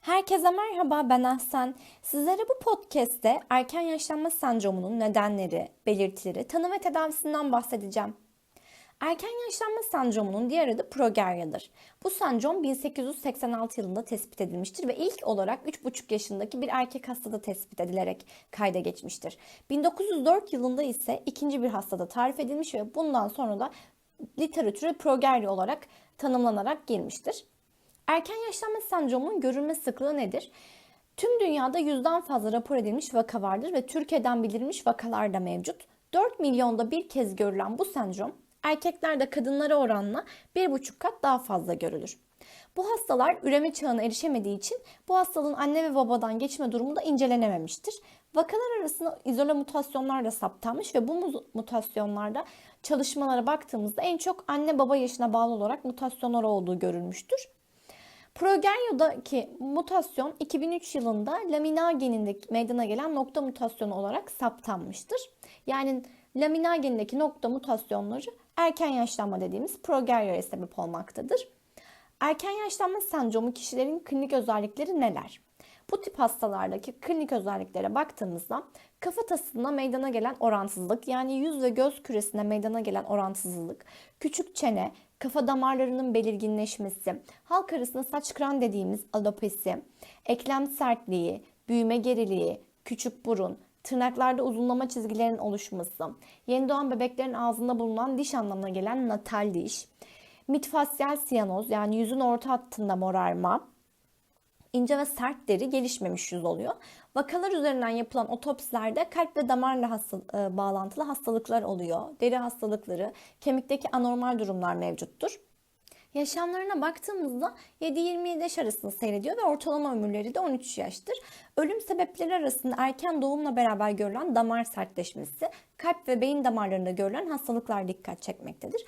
Herkese merhaba ben Ahsen. Sizlere bu podcast'te erken yaşlanma sendromunun nedenleri, belirtileri, tanı ve tedavisinden bahsedeceğim. Erken yaşlanma sendromunun diğer adı progeryadır. Bu sendrom 1886 yılında tespit edilmiştir ve ilk olarak 3,5 yaşındaki bir erkek hastada tespit edilerek kayda geçmiştir. 1904 yılında ise ikinci bir hastada tarif edilmiş ve bundan sonra da literatüre progerya olarak tanımlanarak girmiştir. Erken yaşlanma sendromunun görülme sıklığı nedir? Tüm dünyada yüzden fazla rapor edilmiş vaka vardır ve Türkiye'den bildirilmiş vakalar da mevcut. 4 milyonda bir kez görülen bu sendrom erkeklerde kadınlara oranla 1,5 kat daha fazla görülür. Bu hastalar üreme çağına erişemediği için bu hastalığın anne ve babadan geçme durumu da incelenememiştir. Vakalar arasında izole mutasyonlar da saptanmış ve bu mutasyonlarda çalışmalara baktığımızda en çok anne baba yaşına bağlı olarak mutasyonlar olduğu görülmüştür. Progeryodaki mutasyon 2003 yılında lamina geninde meydana gelen nokta mutasyonu olarak saptanmıştır. Yani lamina genindeki nokta mutasyonları erken yaşlanma dediğimiz progeryoya sebep olmaktadır. Erken yaşlanma sendromu kişilerin klinik özellikleri neler? Bu tip hastalardaki klinik özelliklere baktığımızda kafatasında meydana gelen oransızlık yani yüz ve göz küresinde meydana gelen oransızlık, küçük çene, kafa damarlarının belirginleşmesi, halk arasında saç kıran dediğimiz alopesi, eklem sertliği, büyüme geriliği, küçük burun, tırnaklarda uzunlama çizgilerin oluşması, yeni doğan bebeklerin ağzında bulunan diş anlamına gelen natal diş, mitfasyal siyanoz yani yüzün orta hattında morarma, ince ve sert deri gelişmemiş yüz oluyor. Vakalar üzerinden yapılan otopsilerde kalp ve damarla hasta, e, bağlantılı hastalıklar oluyor. Deri hastalıkları, kemikteki anormal durumlar mevcuttur. Yaşamlarına baktığımızda 7-27 yaş arasında seyrediyor ve ortalama ömürleri de 13 yaştır. Ölüm sebepleri arasında erken doğumla beraber görülen damar sertleşmesi, kalp ve beyin damarlarında görülen hastalıklar dikkat çekmektedir.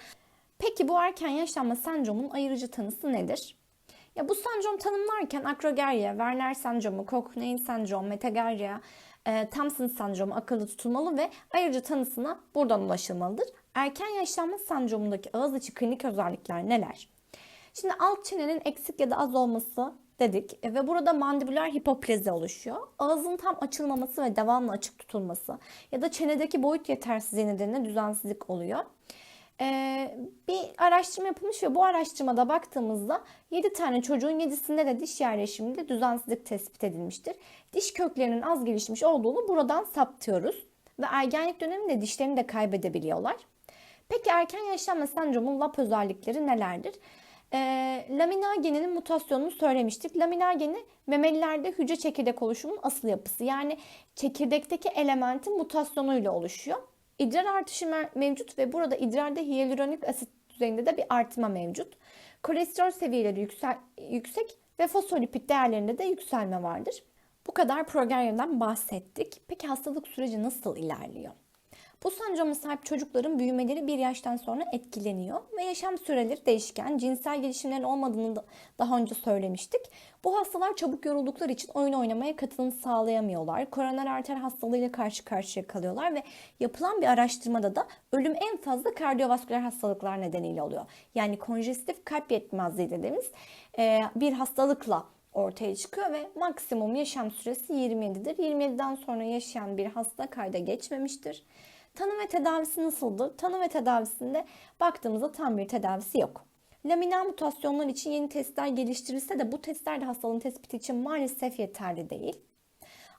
Peki bu erken yaşlanma sendromunun ayırıcı tanısı nedir? Ya bu sendrom tanımlarken akrogerya, Werner sendromu, Cochrane sendromu, metagerya, e, Thompson sendromu akıllı tutulmalı ve ayrıca tanısına buradan ulaşılmalıdır. Erken yaşlanma sendromundaki ağız içi klinik özellikler neler? Şimdi alt çenenin eksik ya da az olması dedik ve burada mandibüler hipoplezi oluşuyor. Ağzın tam açılmaması ve devamlı açık tutulması ya da çenedeki boyut yetersizliği nedeniyle düzensizlik oluyor. Ee, bir araştırma yapılmış ve bu araştırmada baktığımızda 7 tane çocuğun 7'sinde de diş yerleşiminde düzensizlik tespit edilmiştir. Diş köklerinin az gelişmiş olduğunu buradan saptıyoruz ve ergenlik döneminde dişlerini de kaybedebiliyorlar. Peki erken yaşlanma sendromunun lap özellikleri nelerdir? E, laminar geninin mutasyonunu söylemiştik. Laminar geni memelilerde hücre çekirdek oluşumunun asıl yapısı. Yani çekirdekteki elementin mutasyonuyla oluşuyor. İdrar artışı mevcut ve burada idrarda hyaluronik asit düzeyinde de bir artma mevcut. Kolesterol seviyeleri yüksel, yüksek ve fosfolipid değerlerinde de yükselme vardır. Bu kadar progerya'dan bahsettik. Peki hastalık süreci nasıl ilerliyor? Bu sendroma sahip çocukların büyümeleri bir yaştan sonra etkileniyor ve yaşam süreleri değişken, cinsel gelişimlerin olmadığını da daha önce söylemiştik. Bu hastalar çabuk yoruldukları için oyun oynamaya katılım sağlayamıyorlar. Koroner arter hastalığıyla karşı karşıya kalıyorlar ve yapılan bir araştırmada da ölüm en fazla kardiyovasküler hastalıklar nedeniyle oluyor. Yani konjestif kalp yetmezliği dediğimiz bir hastalıkla ortaya çıkıyor ve maksimum yaşam süresi 27'dir. 27'den sonra yaşayan bir hasta kayda geçmemiştir. Tanı ve tedavisi nasıldır? Tanı ve tedavisinde baktığımızda tam bir tedavisi yok. Lamina mutasyonlar için yeni testler geliştirilse de bu testler de hastalığın tespiti için maalesef yeterli değil.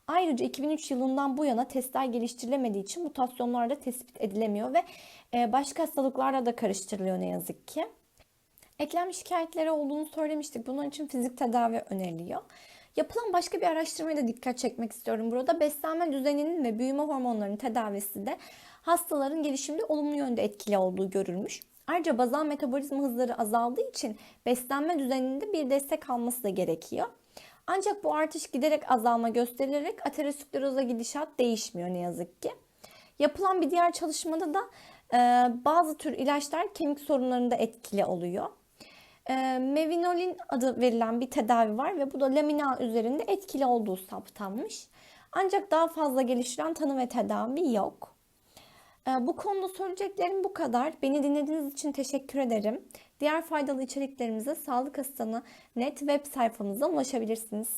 Ayrıca 2003 yılından bu yana testler geliştirilemediği için mutasyonlar da tespit edilemiyor ve e, başka hastalıklarla da karıştırılıyor ne yazık ki. Eklem şikayetleri olduğunu söylemiştik. Bunun için fizik tedavi öneriliyor. Yapılan başka bir araştırmaya da dikkat çekmek istiyorum burada. Beslenme düzeninin ve büyüme hormonlarının tedavisi de hastaların gelişimde olumlu yönde etkili olduğu görülmüş. Ayrıca bazal metabolizma hızları azaldığı için beslenme düzeninde bir destek alması da gerekiyor. Ancak bu artış giderek azalma gösterilerek ateroskleroza gidişat değişmiyor ne yazık ki. Yapılan bir diğer çalışmada da bazı tür ilaçlar kemik sorunlarında etkili oluyor. E, Mevinolin adı verilen bir tedavi var ve bu da lamina üzerinde etkili olduğu saptanmış. Ancak daha fazla geliştiren tanı ve tedavi yok. E, bu konuda söyleyeceklerim bu kadar. Beni dinlediğiniz için teşekkür ederim. Diğer faydalı içeriklerimize Sağlık Asistanı net web sayfamızdan ulaşabilirsiniz.